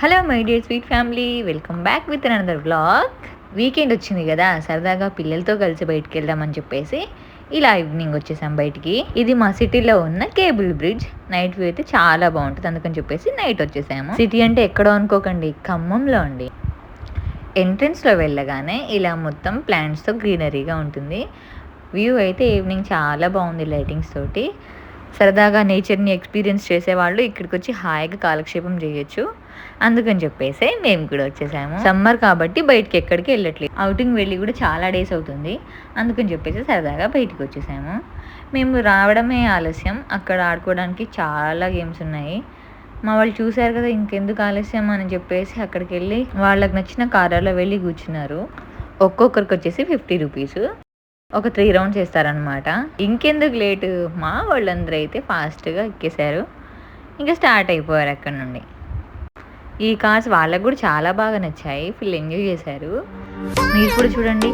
Hello my dear sweet family welcome back with another blog weekend వచ్చింది కదా సరదాగా పిల్లలతో కలిసి బయటికి వెళ్దామని చెప్పేసి ఇలా ఈవినింగ్ వచ్చేసాం బయటికి. ఇది మా సిటీలో ఉన్న కేబుల్ బ్రిడ్జ్ నైట్ వ్యూ అయితే చాలా బాగుంటుంది అందుకని చెప్పేసి నైట్ వచ్చేసాము. సిటీ అంటే ఎక్కడో అనుకోకండి ఖమ్మంలో అండి. ఎంట్రన్స్లో వెళ్ళగానే ఇలా మొత్తం ప్లాంట్స్తో గ్రీనరీగా ఉంటుంది. వ్యూ అయితే ఈవినింగ్ చాలా బాగుంది లైటింగ్స్ తోటి. సరదాగా నేచర్ని ఎక్స్పీరియన్స్ చేసేవాళ్ళు ఇక్కడికి వచ్చి హాయిగా కాలక్షేపం చేయొచ్చు. అందుకని చెప్పేసి మేము కూడా వచ్చేసాము. సమ్మర్ కాబట్టి బయటికి ఎక్కడికి వెళ్ళట్లేదు. అవుటింగ్ వెళ్ళి కూడా చాలా డేస్ అవుతుంది. అందుకని చెప్పేసి సరదాగా బయటికి వచ్చేసాము. మేము రావడమే ఆలస్యం. అక్కడ ఆడుకోవడానికి చాలా గేమ్స్ ఉన్నాయి. మా వాళ్ళు చూశారు కదా ఇంకెందుకు ఆలస్యం అని చెప్పేసి అక్కడికి వెళ్ళి వాళ్ళకి నచ్చిన కారాలో వెళ్ళి కూర్చున్నారు. ఒక్కొక్కరికి వచ్చేసి ఫిఫ్టీ రూపీస్ ఒక త్రీ రౌండ్స్ వేస్తారనమాట ఇంకెందుకు లేటు మా వాళ్ళందరూ అయితే ఫాస్ట్గా ఎక్కేశారు. ఇంకా స్టార్ట్ అయిపోయారు అక్కడ నుండి. ఈ కార్స్ వాళ్ళకు కూడా చాలా బాగా నచ్చాయి. ఫుల్ ఎంజాయ్ చేశారు. మీరు కూడా చూడండి.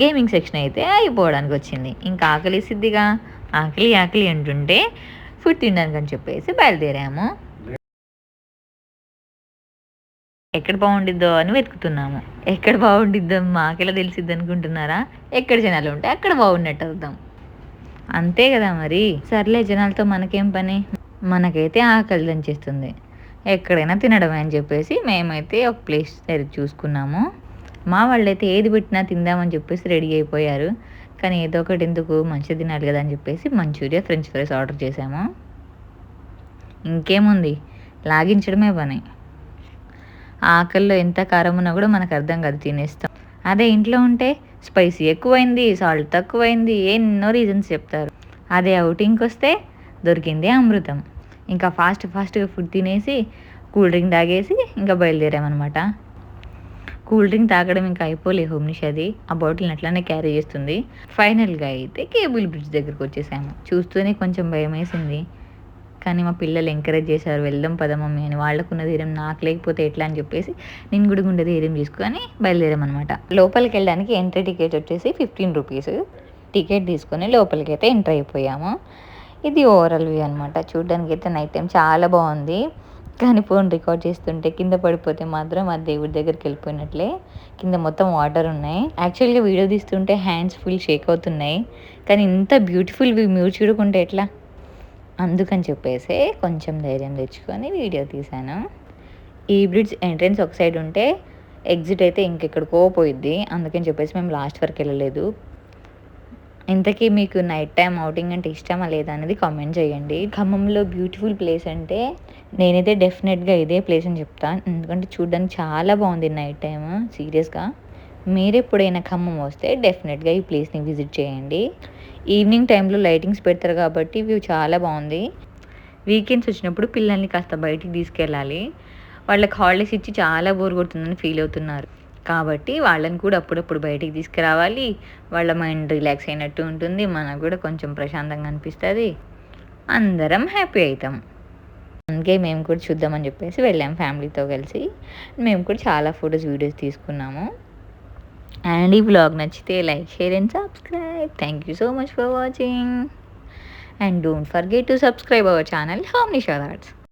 గేమింగ్ సెక్షన్ అయితే అయిపోవడానికి వచ్చింది. ఇంకా ఆకలిసిద్దిగా ఆకలి ఆకలి అంటుంటే ఫుడ్ తినడానికి అని చెప్పేసి బయలుదేరాము. ఎక్కడ బాగుండిద్దో అని వెతుకుతున్నాము. ఎక్కడ బాగుండిద్దో మాకెలా తెలిసిద్ది అనుకుంటున్నారా? ఎక్కడ జనాలు ఉంటే అక్కడ బాగున్నట్టు అవుతాం. అంతే కదా మరి. సర్లే జనాలతో మనకేం పని? మనకైతే ఆకలి దంచేస్తుంది. ఎక్కడైనా తినడమే అని చెప్పేసి మేమైతే ఒక ప్లేస్ చూసుకున్నాము. మా వాళ్ళైతే ఏది పెట్టినా తిందామని చెప్పేసి రెడీ అయిపోయారు. కానీ ఏదో ఒకటి ఎందుకు మంచిగా తినాలి కదా అని చెప్పేసి మంచూరియా ఫ్రెంచ్ ఫ్రైస్ ఆర్డర్ చేసాము ఇంకేముంది? లాగించడమే పని. ఆకల్లో ఎంత కారం ఉన్నా కూడా మనకు అర్థం కాదు తినేస్తాం. అదే ఇంట్లో ఉంటే స్పైసీ ఎక్కువైంది సాల్ట్ తక్కువైంది ఎన్నో రీజన్స్ చెప్తారు. అదే అవుటింగ్కి వస్తే దొరికింది అమృతం. ఇంకా ఫాస్ట్ ఫాస్ట్గా ఫుడ్ తినేసి కూల్ డ్రింక్ తాగేసి ఇంకా బయలుదేరామన్నమాట. కూల్ డ్రింక్ తాగడం ఇంకా అయిపోలే హోమ్నిష్ అది. ఆ బాటిల్ని అట్లానే క్యారీ చేస్తుంది. ఫైనల్గా అయితే కేబుల్ బ్రిడ్జ్ దగ్గరకు వచ్చేసాము. చూస్తూనే కొంచెం భయం వేసింది కానీ మా పిల్లలు ఎంకరేజ్ చేశారు వెళ్దాం పద మమ్మీ అని. వాళ్ళకున్న ధైర్యం నాకు లేకపోతే ఎట్లా అని చెప్పేసి నేను కూడా గుండె ధైర్యం తీసుకొని బయలుదేరామన్నమాట. లోపలికి వెళ్ళడానికి ఎంట్రీ టికెట్ వచ్చేసి ఫిఫ్టీన్ రూపీస్. టికెట్ తీసుకొని లోపలికి అయితే ఎంటర్ అయిపోయాము. ఇది ఓవరాల్ వ్యూ అనమాట చూడడానికి అయితే నైట్ టైం చాలా బాగుంది. కానీ ఫోన్ రికార్డ్ చేస్తుంటే కింద పడిపోతే మాత్రం ఆ దేవుడి దగ్గరికి వెళ్ళిపోయినట్లే. కింద మొత్తం వాటర్ ఉన్నాయి. యాక్చువల్గా వీడియో తీస్తుంటే హ్యాండ్స్ ఫుల్ షేక్ అవుతున్నాయి. కానీ ఇంత బ్యూటిఫుల్ మీరు చూడకుంటే ఎట్లా? అందుకని చెప్పేసి కొంచెం ధైర్యం తెచ్చుకొని వీడియో తీశాను. ఈ బ్రిడ్జ్ ఎంట్రన్స్ ఒక సైడ్ ఉంటే ఎగ్జిట్ అయితే ఇంకెక్కడికో పోయిద్ది. అందుకని చెప్పేసి మేము లాస్ట్ వరకు వెళ్ళలేదు. ఇంతకీ మీకు నైట్ టైం అవుటింగ్ అంటే ఇష్టమా లేదా అనేది కామెంట్ చేయండి. ఖమ్మంలో బ్యూటిఫుల్ ప్లేస్ అంటే నేనైతే డెఫినెట్గా ఇదే ప్లేస్ అని చెప్తాను ఎందుకంటే చూడడానికి చాలా బాగుంది నైట్ టైం సీరియస్గా మీరు ఎప్పుడైనా ఖమ్మం వస్తే డెఫినెట్గా ఈ ప్లేస్ని విజిట్ చేయండి. ఈవినింగ్ టైంలో లైటింగ్స్ పెడతారు కాబట్టి వ్యూ చాలా బాగుంది. వీకెండ్స్ వచ్చినప్పుడు పిల్లల్ని కాస్త బయటికి తీసుకెళ్ళాలి. వాళ్ళకి హాలిడేస్ ఇచ్చి చాలా బోర్ కొడుతుందని ఫీల్ అవుతున్నారు. కాబట్టి వాళ్ళని కూడా అప్పుడప్పుడు బయటికి తీసుకురావాలి. వాళ్ళ మైండ్ రిలాక్స్ అయినట్టు ఉంటుంది. మనకు కూడా కొంచెం ప్రశాంతంగా అనిపిస్తుంది. అందరం హ్యాపీ అవుతాం అందుకే మేము కూడా చూద్దామని చెప్పేసి వెళ్ళాం ఫ్యామిలీతో కలిసి. మేము కూడా చాలా ఫొటోస్ వీడియోస్ తీసుకున్నాము. అండ్ ఈ బ్లాగ్ నచ్చితే like share and subscribe. Thank you so much for watching and don't forget to subscribe our channel home Nisha arts